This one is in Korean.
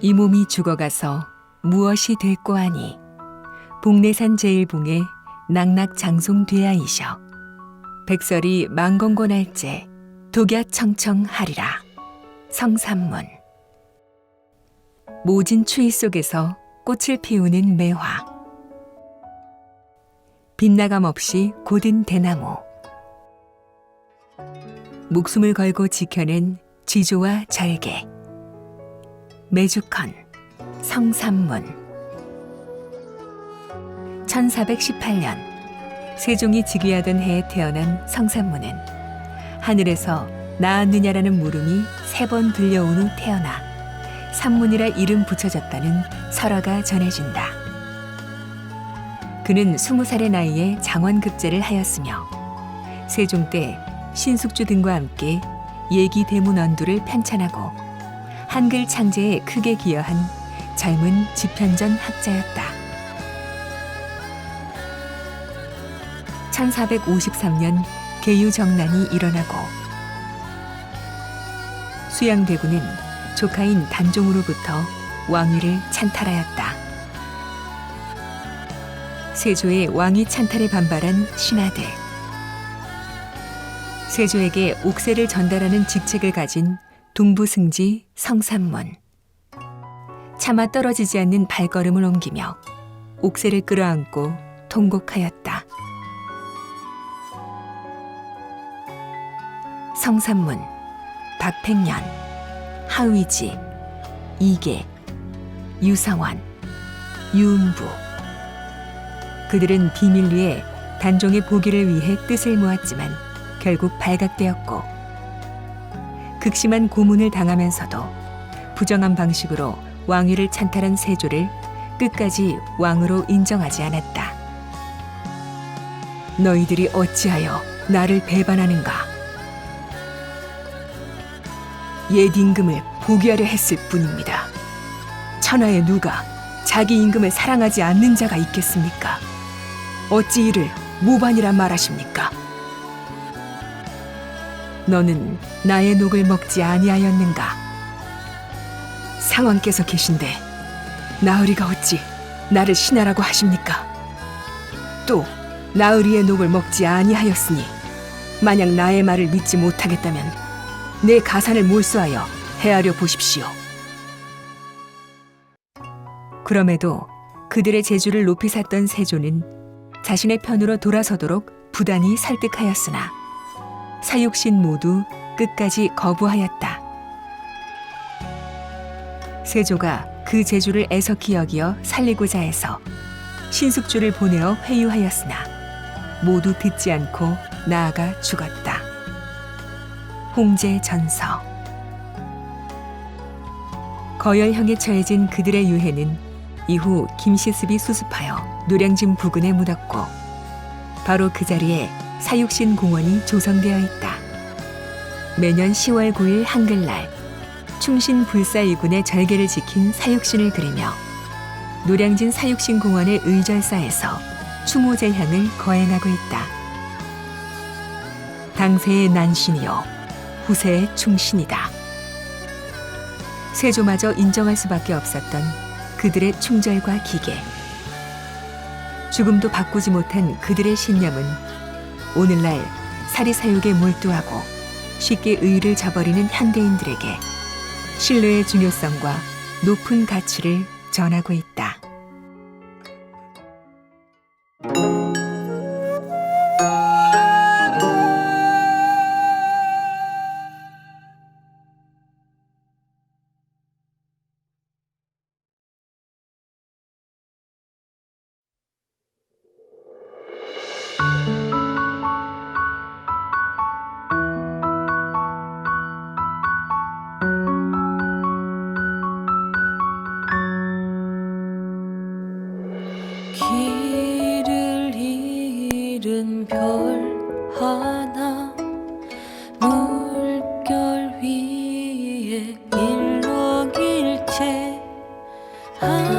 이 몸이 죽어가서 무엇이 될꼬 하니? 복내산 제일봉에 낙낙장송되하이셔. 백설이 망건곤할제 독야청청하리라. 성삼문. 모진 추위 속에서 꽃을 피우는 매화. 빛나감 없이 고든 대나무. 목숨을 걸고 지켜낸 지조와 절개 매주컨 성삼문 1418년 세종이 즉위하던 해에 태어난 성삼문은 하늘에서 나았느냐라는 물음이 세 번 들려온 후 태어나 삼문이라 이름 붙여졌다는 설화가 전해진다. 그는 스무 살의 나이에 장원급제를 하였으며 세종 때 신숙주 등과 함께 예기 대문 언두를 편찬하고 한글 창제에 크게 기여한 젊은 집현전 학자였다. 1453년 계유정난이 일어나고 수양대군은 조카인 단종으로부터 왕위를 찬탈하였다. 세조의 왕위 찬탈에 반발한 신하들. 세조에게 옥세를 전달하는 직책을 가진 동부승지 성삼문. 차마 떨어지지 않는 발걸음을 옮기며 옥세를 끌어안고 통곡하였다. 성삼문, 박팽년, 하위지, 이계, 유상환, 유은부. 그들은 비밀리에 단종의 보기를 위해 뜻을 모았지만 결국 발각되었고 극심한 고문을 당하면서도 부정한 방식으로 왕위를 찬탈한 세조를 끝까지 왕으로 인정하지 않았다. 너희들이 어찌하여 나를 배반하는가? 옛 임금을 포기하려 했을 뿐입니다. 천하에 누가 자기 임금을 사랑하지 않는 자가 있겠습니까? 어찌 이를 모반이라 말하십니까? 너는 나의 녹을 먹지 아니하였는가? 상왕께서 계신데 나으리가 어찌 나를 신하라고 하십니까? 또 나으리의 녹을 먹지 아니하였으니 만약 나의 말을 믿지 못하겠다면 내 가산을 몰수하여 헤아려 보십시오. 그럼에도 그들의 재주를 높이 샀던 세조는 자신의 편으로 돌아서도록 부단히 설득하였으나 사육신 모두 끝까지 거부하였다. 세조가 그 재주를 애석히 여기어 살리고자 해서 신숙주를 보내어 회유하였으나 모두 듣지 않고 나아가 죽었다. 홍제 전서 거열형에 처해진 그들의 유해는 이후 김시습이 수습하여 노량진 부근에 묻었고 바로 그 자리에 사육신 공원이 조성되어 있다. 매년 10월 9일 한글날 충신 불사 이군의 절개를 지킨 사육신을 그리며 노량진 사육신 공원의 의절사에서 추모 제향을 거행하고 있다. 당세의 난신이요 후세의 충신이다. 세조마저 인정할 수밖에 없었던 그들의 충절과 기계. 죽음도 바꾸지 못한 그들의 신념은 오늘날 사리사욕에 몰두하고 쉽게 의를 저버리는 현대인들에게 신뢰의 중요성과 높은 가치를 전하고 있다. 아